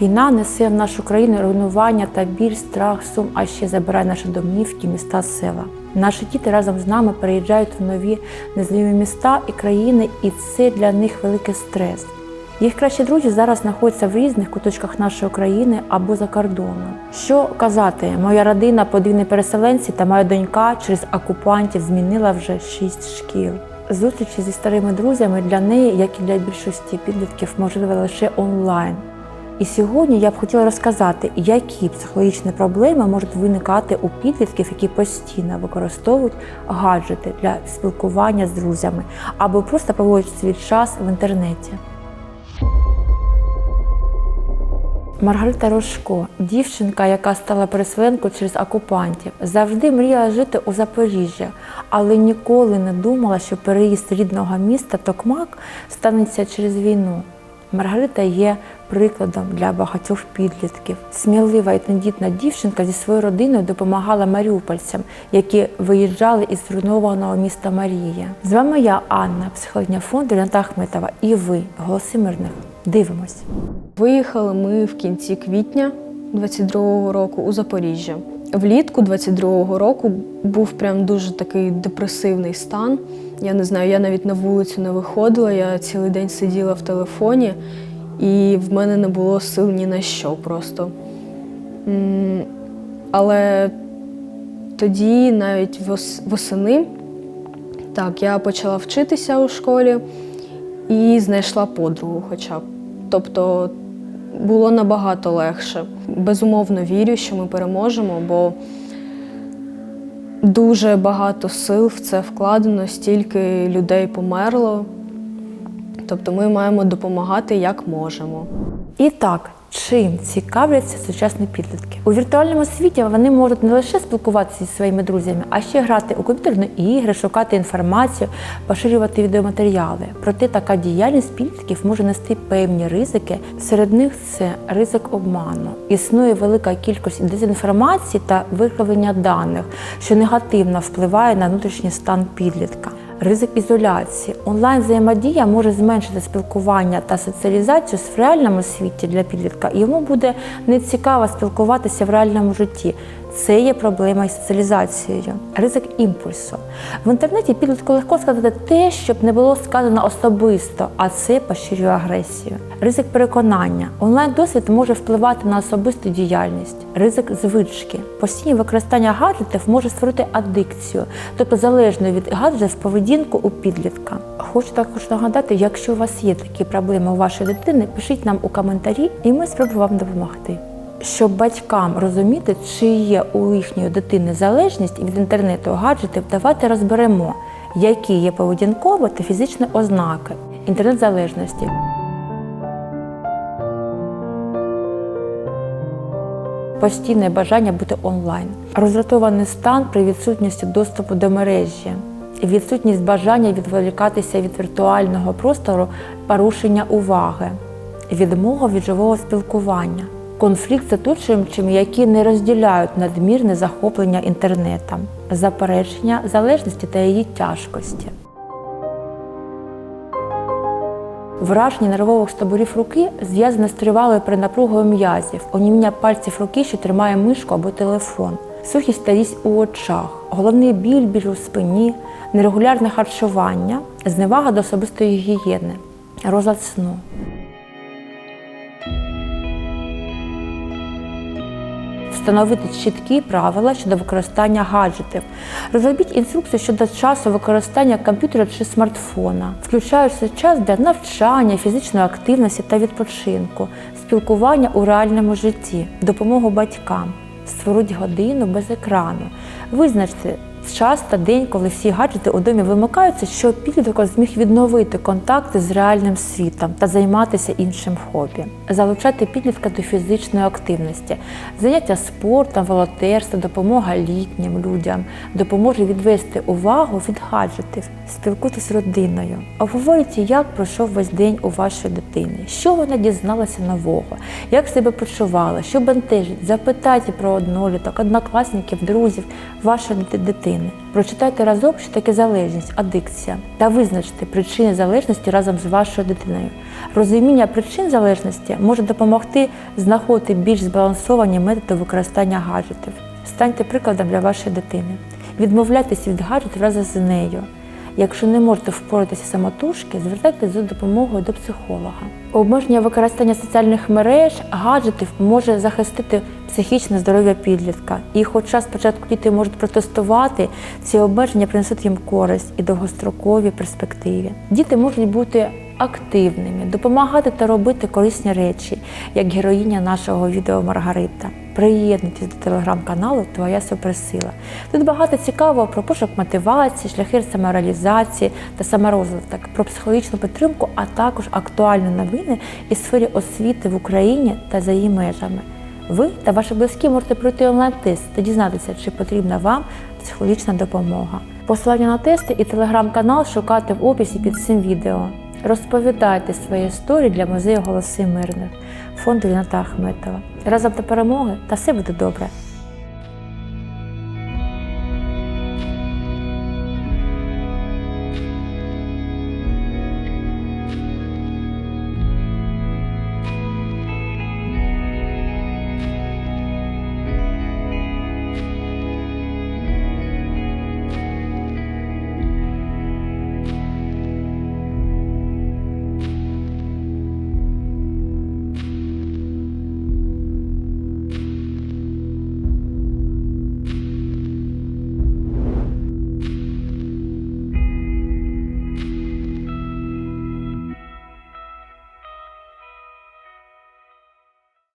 Війна несе в нашу країну руйнування та біль, страх, сум, а ще забирає наші домівки, міста, села. Наші діти разом з нами переїжджають в нові незнайомі міста і країни, і це для них великий стрес. Їх кращі друзі зараз знаходяться в різних куточках нашої країни або за кордоном. Що казати, моя родина подвійні переселенці та моя донька через окупантів змінила вже шість шкіл. Зустрічі зі старими друзями для неї, як і для більшості підлітків, можливо лише онлайн. І сьогодні я б хотіла розказати, які психологічні проблеми можуть виникати у підлітків, які постійно використовують гаджети для спілкування з друзями або просто проводять свій час в інтернеті. Маргарита Рожко, дівчинка, яка стала переселенкою через окупантів, завжди мріяла жити у Запоріжжі, але ніколи не думала, що переїзд рідного міста Токмак станеться через війну. Маргарита є прикладом для багатьох підлітків. Смілива і тендітна дівчинка зі своєю родиною допомагала маріупольцям, які виїжджали із зруйнованого міста Марія. З вами я, Анна, психологиня фонду Ріната Ахметова, і ви, голоси мирних. Дивимось. Виїхали ми в кінці квітня 22-го року у Запоріжжя. Влітку 22-го року був прям дуже такий депресивний стан. Я не знаю, я навіть на вулицю не виходила, я цілий день сиділа в телефоні, і в мене не було сил ні на що просто. Але тоді, навіть вос- восени, так, я почала вчитися у школі і знайшла подругу хоча б. Тобто було набагато легше. Безумовно вірю, що ми переможемо, бо дуже багато сил в це вкладено, стільки людей померло. Тобто ми маємо допомагати як можемо. І так, чим цікавляться сучасні підлітки? У віртуальному світі вони можуть не лише спілкуватися зі своїми друзями, а ще грати у комп'ютерні ігри, шукати інформацію, поширювати відеоматеріали. Проте така діяльність підлітків може нести певні ризики. Серед них це ризик обману. Існує велика кількість дезінформації та викривлення даних, що негативно впливає на внутрішній стан підлітка. Ризик ізоляції. Онлайн взаємодія може зменшити спілкування та соціалізацію в реальному світі для підлітка. Йому буде нецікаво спілкуватися в реальному житті. Це є проблема із соціалізацією. Ризик імпульсу. В інтернеті підлітку легко сказати те, щоб не було сказано особисто, а це поширює агресію. Ризик переконання. Онлайн-досвід може впливати на особисту діяльність. Ризик звички. Постійне використання гаджетів може створити адикцію, тобто залежну від гаджетів поведінку у підлітка. Хочу також нагадати, якщо у вас є такі проблеми у вашої дитини, пишіть нам у коментарі, і ми спробуємо вам допомогти. Щоб батькам розуміти, чи є у їхньої дитини залежність від інтернету гаджетів, давайте розберемо, які є поведінкові та фізичні ознаки інтернет-залежності. Постійне бажання бути онлайн, роздратований стан при відсутності доступу до мережі, відсутність бажання відволікатися від віртуального простору, порушення уваги, відмова від живого спілкування, конфлікт з оточуючими, які не розділяють надмірне захоплення інтернетом, заперечення залежності та її тяжкості. Враження нервових стовбурів руки зв'язане з тривалою перенапругою м'язів, оніміння пальців руки, що тримає мишку або телефон, сухість та різь у очах, головний біль, біль у спині, нерегулярне харчування, зневага до особистої гігієни, розлад сну. Встановити чіткі правила щодо використання гаджетів. Розробіть інструкцію щодо часу використання комп'ютера чи смартфона, включаючи час для навчання, фізичної активності та відпочинку, спілкування у реальному житті, допомогу батькам. Створіть годину без екрану. Визначте час та день, коли всі гаджети у домі вимикаються, щоб підліток зміг відновити контакти з реальним світом та займатися іншим хобі, залучати підлітка до фізичної активності, заняття спортом, волонтерство, допомога літнім людям, допоможе відвести увагу від гаджетів, спілкуйтесь з родиною, обговорюйте, як пройшов весь день у вашої дитини, що вона дізналася нового, як себе почувала, що бентежить, запитайте про одноліток, однокласників, друзів вашої дитини. Дитини. Прочитайте разом, що таке залежність, адикція, та визначте причини залежності разом з вашою дитиною. Розуміння причин залежності може допомогти знаходити більш збалансовані методи використання гаджетів. Станьте прикладом для вашої дитини. Відмовляйтесь від гаджетів разом з нею. Якщо не можете впоратися самотужки, звертайтеся за допомогою до психолога. Обмеження використання соціальних мереж, гаджетів може захистити психічне здоров'я підлітка. І хоча спочатку діти можуть протестувати, ці обмеження принесуть їм користь і довгострокові перспективі. Діти можуть бути активними, допомагати та робити корисні речі, як героїня нашого відео Маргарита. Приєднуйтесь до телеграм-каналу Твоя суперсила. Тут багато цікавого про пошук мотивації, шляхи самореалізації та саморозвиток, про психологічну підтримку, а також актуальні новини із сфері освіти в Україні та за її межами. Ви та ваші близькі можете пройти онлайн-тест та дізнатися, чи потрібна вам психологічна допомога. Посилання на тести і телеграм-канал шукати в описі під цим відео. Розповідайте свої історії для музею Голоси Мирних фонду Ліната Ахметова. Разом до перемоги та все буде добре.